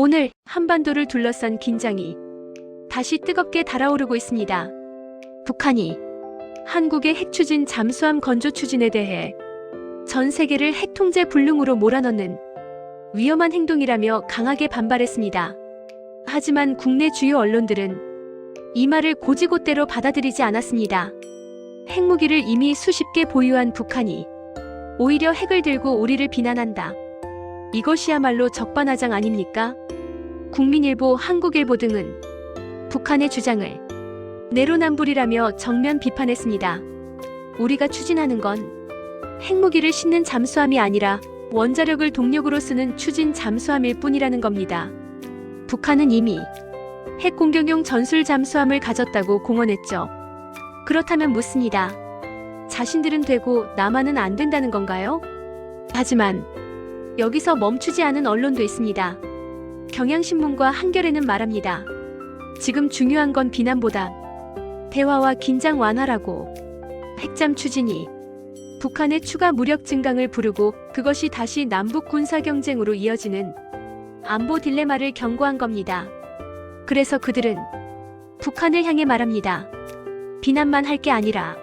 오늘 한반도를 둘러싼 긴장이 다시 뜨겁게 달아오르고 있습니다. 북한이 한국의 핵 추진 잠수함 건조 추진에 대해 전 세계를 핵 통제 불능으로 몰아넣는 위험한 행동이라며 강하게 반발했습니다. 하지만 국내 주요 언론들은 이 말을 고지고대로 받아들이지 않았습니다. 핵무기를 이미 수십 개 보유한 북한이 오히려 핵을 들고 우리를 비난한다. 이것이야말로 적반하장 아닙니까? 국민일보, 한국일보 등은 북한의 주장을 내로남불이라며 정면 비판했습니다. 우리가 추진하는 건 핵무기를 싣는 잠수함이 아니라 원자력을 동력으로 쓰는 추진 잠수함일 뿐이라는 겁니다. 북한은 이미 핵 공격용 전술 잠수함을 가졌다고 공언했죠. 그렇다면 묻습니다. 자신들은 되고 남한은 안 된다는 건가요? 하지만 여기서 멈추지 않은 언론도 있습니다. 경향신문과 한겨레는 말합니다. 지금 중요한 건 비난보다 대화와 긴장 완화라고 핵잠 추진이 북한의 추가 무력 증강을 부르고 그것이 다시 남북 군사 경쟁으로 이어지는 안보 딜레마를 경고한 겁니다. 그래서 그들은 북한을 향해 말합니다. 비난만 할 게 아니라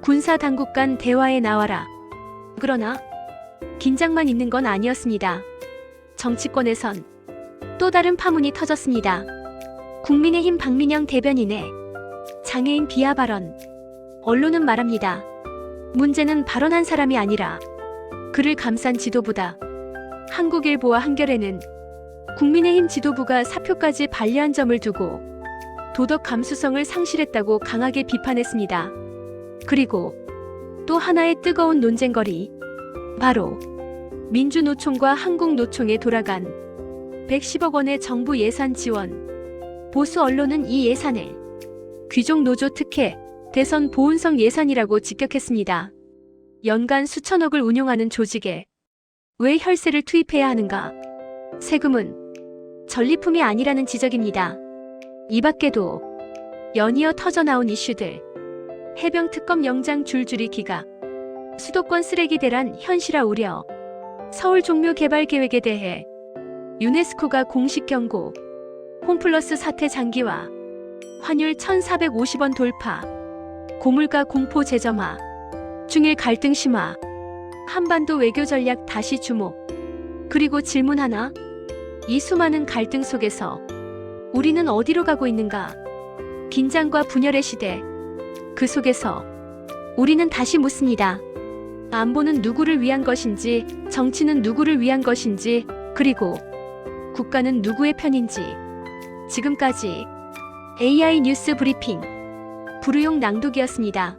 군사 당국 간 대화에 나와라. 그러나 긴장만 있는 건 아니었습니다. 정치권에선 또 다른 파문이 터졌습니다. 국민의힘 박민영 대변인의 장애인 비하 발언. 언론은 말합니다. 문제는 발언한 사람이 아니라 그를 감싼 지도부다. 한국일보와 한겨레는 국민의힘 지도부가 사표까지 반려한 점을 두고 도덕 감수성을 상실했다고 강하게 비판했습니다. 그리고 또 하나의 뜨거운 논쟁거리. 바로 민주노총과 한국노총에 돌아간 110억 원의 정부 예산 지원. 보수 언론은 이 예산을 귀족 노조 특혜, 대선 보훈성 예산이라고 직격했습니다. 연간 수천억을 운용하는 조직에 왜 혈세를 투입해야 하는가? 세금은 전리품이 아니라는 지적입니다. 이 밖에도 연이어 터져나온 이슈들. 해병 특검 영장 줄줄이 기각. 수도권 쓰레기 대란 현실화 우려. 서울 종묘 개발 계획에 대해 유네스코가 공식 경고. 홈플러스 사태 장기화. 환율 1,450원 돌파. 고물가 공포 재점화. 중일 갈등 심화. 한반도 외교 전략 다시 주목. 그리고 질문 하나. 이 수많은 갈등 속에서 우리는 어디로 가고 있는가? 긴장과 분열의 시대. 그 속에서 우리는 다시 묻습니다. 안보는 누구를 위한 것인지, 정치는 누구를 위한 것인지, 그리고 국가는 누구의 편인지. 지금까지 AI 뉴스 브리핑. 불우용 낭독이었습니다.